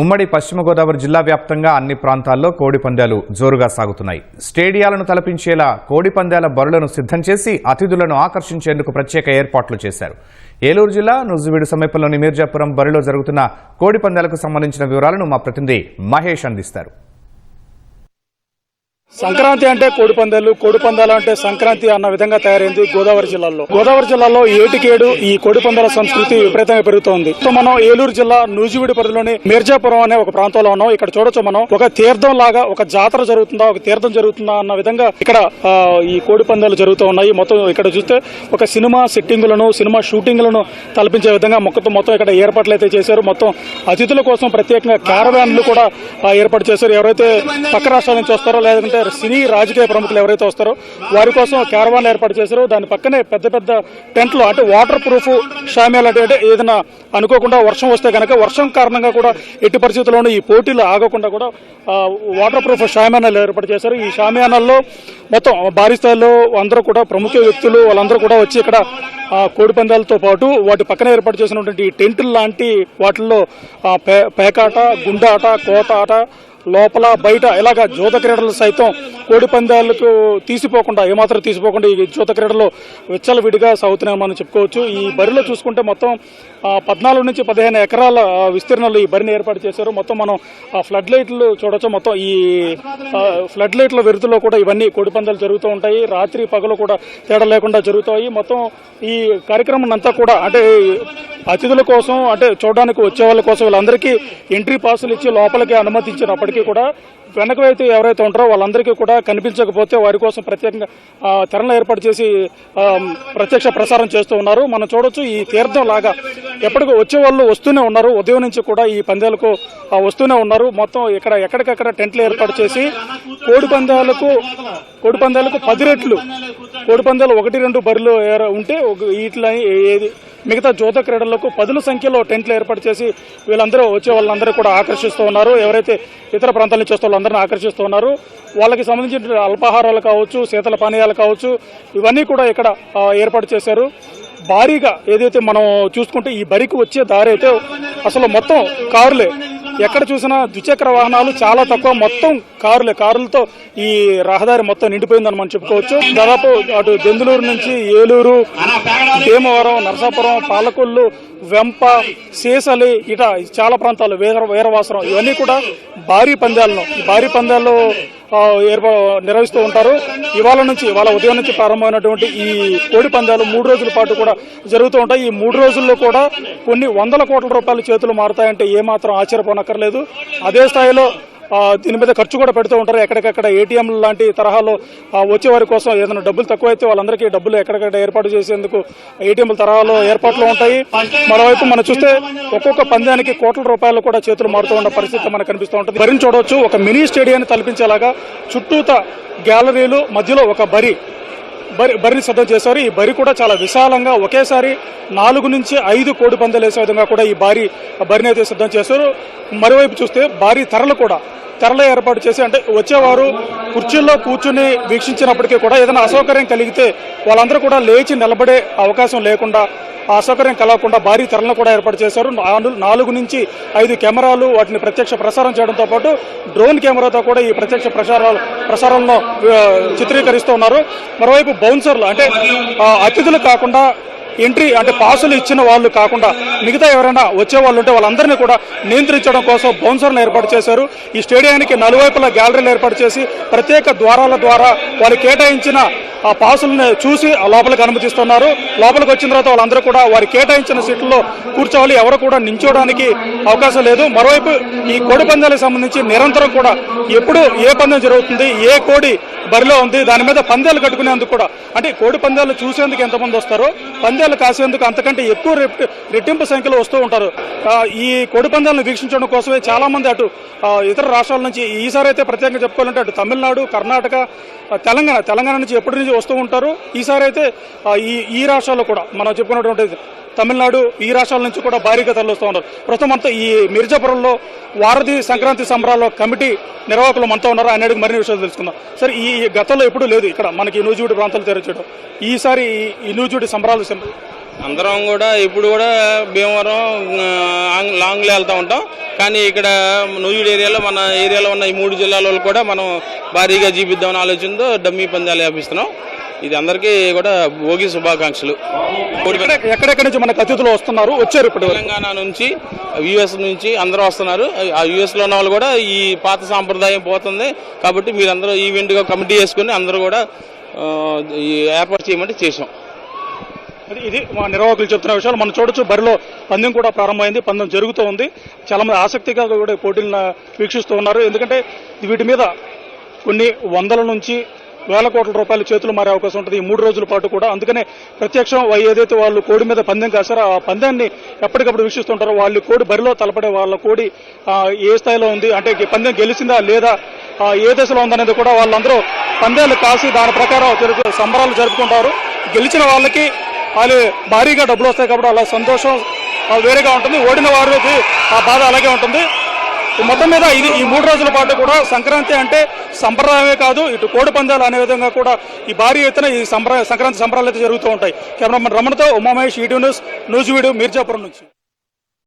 ఉమ్మడి పశ్చిమ గోదావరి జిల్లా వ్యాప్తంగా అన్ని ప్రాంతాల్లో కోడి పందాలు జోరుగా సాగుతున్నాయి. స్టేడియాలను తలపించేలా కోడి పందాల బరులను సిద్ధం చేసి అతిథులను ఆకర్షించేందుకు ప్రత్యేక ఏర్పాట్లు చేశారు. ఏలూరు జిల్లా నుజువీడు సమీపంలోని మీర్జాపురం బరిలో జరుగుతున్న కోడి పందాలకు సంబంధించిన వివరాలను మా ప్రతినిధి మహేష్ అందిస్తారు. సంక్రాంతి అంటే కోడి పందాలు కోడి పందాలు అంటే సంక్రాంతి అన్న విధంగా తయారైంది గోదావరి జిల్లాలో. గోదావరి జిల్లాలో ఏటికేడు ఈ కోడి పందాల సంస్కృతి విపరీతంగా పెరుగుతోంది. సో మనం ఏలూరు జిల్లా నూజివీడి పరిధిలోని మిర్జాపురం అనే ఒక ప్రాంతంలో ఉన్నాం. ఇక్కడ చూడొచ్చు మనం ఒక తీర్థం లాగా ఒక జాతర జరుగుతుందా ఒక తీర్థం జరుగుతుందా అన్న విధంగా ఇక్కడ ఈ కోడి పందాలు జరుగుతూ ఉన్నాయి. మొత్తం ఇక్కడ చూస్తే ఒక సినిమా సెట్టింగులను సినిమా షూటింగ్లను తలపించే విధంగా మొత్తం మొత్తం ఇక్కడ ఏర్పాట్లు అయితే చేశారు. మొత్తం అతిథుల కోసం ప్రత్యేకంగా క్యారవాన్లు కూడా ఏర్పాటు చేశారు. ఎవరైతే పక్క రాష్ట్రాల నుంచి వస్తారో లేదంటే సినీ రాజకీయ ప్రముఖులు ఎవరైతే వస్తారో వారి కోసం క్యారవాన్ ఏర్పాటు చేశారు దాని పక్కనే పెద్ద పెద్ద టెంట్లు అంటే వాటర్ ప్రూఫ్ షామ్యాలు అంటే ఏదైనా అనుకోకుండా వర్షం వస్తే కనుక వర్షం కారణంగా కూడా ఎట్టి పరిస్థితుల్లోనూ ఈ పోటీలు ఆగకుండా కూడా వాటర్ ప్రూఫ్ షామ్యానాలు ఏర్పాటు చేశారు. ఈ షామ్యానాల్లో మొత్తం భారీ స్థాయిలో అందరూ కూడా ప్రముఖ వ్యక్తులు వాళ్ళందరూ కూడా వచ్చి ఇక్కడ కోడి పందాలతో పాటు వాటి పక్కన ఏర్పాటు చేసినటువంటి టెంట్లు లాంటి వాటిల్లో పే- పేకాట గుండాట కోత ఆట లోపల బయట ఇలాగ జూత క్రీడలు సైతం కోడి పందాలకు తీసిపోకుండా ఏమాత్రం తీసిపోకుండా ఈ జూత క్రీడలు విచ్చలవిడిగా సాగుతున్నాయని మనం చెప్పుకోవచ్చు. ఈ బరిలో చూసుకుంటే మొత్తం పద్నాలుగు నుంచి పదిహేను ఎకరాల విస్తీర్ణంలో ఈ బరిని ఏర్పాటు చేశారు. మొత్తం మనం ఆ ఫ్లడ్ లైట్లు చూడొచ్చు. మొత్తం ఈ ఫ్లడ్ లైట్ల వెరుతులో కూడా ఇవన్నీ కోడి పందాలు జరుగుతూ ఉంటాయి. రాత్రి పగలు కూడా తేడా లేకుండా జరుగుతాయి. మొత్తం ఈ కార్యక్రమం అంతా కూడా అంటే అతిథుల కోసం అంటే చూడడానికి వచ్చే వాళ్ళ కోసం వీళ్ళందరికీ ఎంట్రీ పాసులు ఇచ్చి లోపలికి అనుమతించినప్పటికీ కూడా వెనక వైపు ఎవరైతే ఉంటారో వాళ్ళందరికీ కూడా కనిపించకపోతే వారి కోసం ప్రత్యేకంగా ఆ, తెరలను ఏర్పాటు చేసి ప్రత్యక్ష ప్రసారం చేస్తూ ఉన్నారు. మనం చూడొచ్చు ఈ తీర్థం లాగా ఎప్పటికీ వచ్చే వాళ్ళు వస్తూనే ఉన్నారు. ఉదయం నుంచి కూడా ఈ పందాలకు వస్తూనే ఉన్నారు. మొత్తం ఇక్కడ ఎక్కడికక్కడ టెంట్లు ఏర్పాటు చేసి కోడి పందాలకు కోడి పందాలకు పది రెట్లు. కోడి పందాలు ఒకటి రెండు బరిలో ఉంటే వీటిని వీటిలో ఏది మిగతా జూత క్రీడలకు పదుల సంఖ్యలో టెంట్లు ఏర్పాటు చేసి వీళ్ళందరూ వచ్చే వాళ్ళందరూ కూడా ఆకర్షిస్తూ ఉన్నారు. ఎవరైతే ఇతర ప్రాంతాల నుంచి వస్తే వాళ్ళందరినీ ఆకర్షిస్తూ ఉన్నారు. వాళ్ళకి సంబంధించిన అల్పాహారాలు కావచ్చు శీతల పానీయాలు కావచ్చు ఇవన్నీ కూడా ఇక్కడ ఏర్పాటు చేశారు. భారీగా ఏదైతే మనం చూసుకుంటే ఈ బరికి వచ్చే దారి అయితే అసలు మొత్తం కారులే. ఎక్కడ చూసినా ద్విచక్ర వాహనాలు చాలా తక్కువ. మొత్తం కారులే. కారులతో ఈ రహదారి మొత్తం నిండిపోయిందని మనం చెప్పుకోవచ్చు. దాదాపు అటు జందులూరు నుంచి ఏలూరు భీమవరం నరసాపురం పాలకొల్లు వెంప సీసలి ఇట చాలా ప్రాంతాలు వేర వీరవాసరం ఇవన్నీ కూడా భారీ పందాలను ఈ భారీ పందాలు ఏర్పా నిర్వహిస్తూ ఉంటారు. ఇవాళ నుంచి ఇవాళ ఉదయం నుంచి ప్రారంభమైనటువంటి ఈ కోడి పందాలు మూడు రోజుల పాటు కూడా జరుగుతూ ఉంటాయి. ఈ మూడు రోజుల్లో కూడా కొన్ని వందల కోట్ల రూపాయల చేతులు మారుతాయంటే ఏమాత్రం ఆశ్చర్యపోనక్కర్లేదు. అదే స్థాయిలో దీని మీద ఖర్చు కూడా పెడుతూ ఉంటారు. ఎక్కడికక్కడ ఏటీఎం లాంటి తరహాలో వచ్చే వారి కోసం ఏదైనా డబ్బులు తక్కువైతే వాళ్ళందరికీ డబ్బులు ఎక్కడికక్కడ ఏర్పాటు చేసేందుకు ఏటీఎం తరహాలో ఏర్పాట్లు ఉంటాయి. మరోవైపు మనం చూస్తే ఒక్కొక్క పందానికి కోట్ల రూపాయలు కూడా చేతులు మారుతూ ఉన్న పరిస్థితి మనకు కనిపిస్తూ ఉంటుంది. బరిని చూడవచ్చు. ఒక మినీ స్టేడియాన్ని తలపించేలాగా చుట్టూత గ్యాలరీలు మధ్యలో ఒక బరి. బరి బరిని సిద్ధం చేశారు. ఈ బరి కూడా చాలా విశాలంగా ఒకేసారి నాలుగు నుంచి ఐదు కోడి పందాలు వేసే విధంగా కూడా ఈ భారీ బరిని అయితే సిద్ధం చేశారు. మరోవైపు చూస్తే భారీ ధరలు కూడా తెరలు ఏర్పాటు చేసి అంటే వచ్చేవారు కుర్చీల్లో కూర్చుని వీక్షించినప్పటికీ కూడా ఏదైనా అసౌకర్యం కలిగితే వాళ్ళందరూ కూడా లేచి నిలబడే అవకాశం లేకుండా అసౌకర్యం కలగకుండా భారీ తెరలను కూడా ఏర్పాటు చేశారు. నాలుగు నుంచి ఐదు కెమెరాలు వాటిని ప్రత్యక్ష ప్రసారం చేయడంతో పాటు డ్రోన్ కెమెరాతో కూడా ఈ ప్రత్యక్ష ప్రసారాలు ప్రసారాలను చిత్రీకరిస్తూ ఉన్నారు. మరోవైపు బౌన్సర్లు అంటే అతిథులు కాకుండా ఎంట్రీ అంటే పాసులు ఇచ్చిన వాళ్ళు కాకుండా మిగతా ఎవరైనా వచ్చే వాళ్ళు ఉంటే వాళ్ళందరినీ కూడా నియంత్రించడం కోసం బౌన్సర్లు ఏర్పాటు చేశారు. ఈ స్టేడియానికి నలువైపులా గ్యాలరీలు ఏర్పాటు చేసి ప్రత్యేక ద్వారాల ద్వారా వాళ్ళు కేటాయించిన ఆ పాసులను చూసి ఆ లోపలికి అనుమతిస్తున్నారు. లోపలికి వచ్చిన తర్వాత వాళ్ళందరూ కూడా వారి కేటాయించిన సీట్లలో కూర్చోవాలి. ఎవరు కూడా నించోడానికి అవకాశం లేదు. మరోవైపు ఈ కోడి పందాలకు సంబంధించి నిరంతరం కూడా ఎప్పుడు ఏ పందెం జరుగుతుంది ఏ కోడి బరిలో ఉంది దాని మీద పందాలు కట్టుకునేందుకు కూడా అంటే కోడి పందాలు చూసేందుకు ఎంతమంది వస్తారో పందాలు కాసేందుకు అంతకంటే ఎక్కువ రెట్టింపు సంఖ్యలో వస్తూ ఉంటారు. ఈ కోడి పందాలను వీక్షించడం కోసమే చాలా మంది అటు ఇతర రాష్ట్రాల నుంచి ఈసారి అయితే ప్రత్యేకంగా చెప్పుకోవాలంటే అటు తమిళనాడు కర్ణాటక తెలంగాణ తెలంగాణ నుంచి ఎప్పటి నుంచి వస్తూ ఉంటారు. ఈసారి అయితే ఈ ఈ రాష్ట్రాల్లో కూడా మనం చెప్పుకున్నటువంటి తమిళనాడు ఈ రాష్ట్రాల నుంచి కూడా భారీగా తరలిస్తూ ఉన్నారు. ప్రస్తుతం అంతా ఈ మిర్జాపురంలో వారధి సంక్రాంతి సంబరాల్లో కమిటీ నిర్వాహకులు మనతో ఉన్నారు. ఆయన అడిగి మరిన్ని విషయాలు తెలుసుకుందాం. సరే ఈ గతంలో ఎప్పుడూ లేదు ఇక్కడ మనకి నూజివీడు ప్రాంతాలు తెరచడం. ఈసారి ఈ- ఈ సంబరాలు అందరం కూడా ఇప్పుడు కూడా భీమవరం లాంగ్లో వెళ్తూ ఉంటాం. కానీ ఇక్కడ నూజివీడు ఏరియాలో మన ఏరియాలో ఉన్న ఈ మూడు జిల్లాల కూడా మనం భారీగా జీపిద్దామని ఆలోచనతో డమ్మీ పందాలు వ్యాపిస్తున్నాం. ఇది అందరికీ కూడా భోగి శుభాకాంక్షలు. ఎక్కడెక్కడి నుంచి మనకు అతిథులు వస్తున్నారు? వచ్చారు ఇప్పుడు తెలంగాణ నుంచి యుఎస్ నుంచి అందరూ వస్తున్నారు. ఆ యుఎస్లో ఉన్న వాళ్ళు కూడా ఈ పాత సాంప్రదాయం పోతుంది. కాబట్టి మీరందరూ ఈవెంట్గా కమిటీ చేసుకుని అందరూ కూడా ఏర్పాటు చేయమంటే చేసాం ఇది- ఇది మా నిర్వాహకులు చెప్తున్న విషయాలు. మనం చూడొచ్చు బరిలో పందెం కూడా ప్రారంభమైంది పందెం జరుగుతూ ఉంది. చాలా మంది ఆసక్తిగా కూడా పోటీలను వీక్షిస్తూ ఉన్నారు. ఎందుకంటే వీటి మీద కొన్ని వందల నుంచి వేల కోట్ల రూపాయల చేతులు మారే అవకాశం ఉంటుంది. ఈ మూడు రోజుల పాటు కూడా. అందుకనే ప్రత్యక్షం ఏదైతే వాళ్ళు కోడి మీద పందెం కాశారో ఆ పందాన్ని ఎప్పటికప్పుడు వీక్షిస్తుంటారో వాళ్ళు కోడి బరిలో తలపడే వాళ్ళ కోడి ఏ స్థాయిలో ఉంది? అంటే పందెం గెలిచిందా లేదా? ఏ దశలో ఉందనేది కూడా వాళ్ళందరూ పందాలు కాసి దాని ప్రకారం సంబరాలు జరుపుకుంటారు. గెలిచిన వాళ్ళకి వాళ్ళు భారీగా డబ్బులు వస్తాయి కాబట్టి అలా సంతోషం వేరేగా ఉంటుంది. ఓడిన వారికి ఆ బాధ అలాగే ఉంటుంది. మొత్తం మీద ఇది ఈ మూడు రోజుల పాటు కూడా సంక్రాంతి అంటే సంప్రదాయమే కాదు ఇటు కోడి పందాలు అనే విధంగా కూడా ఈ భారీ ఎత్తున ఈ సంప్ర సంక్రాంతి సంబరాలు అయితే జరుగుతూ ఉంటాయి. కెమెరామెన్ రమణతో ఉమామహేష్ ఈటీ న్యూస్ నూజివీడు మీర్జాపురం నుంచి.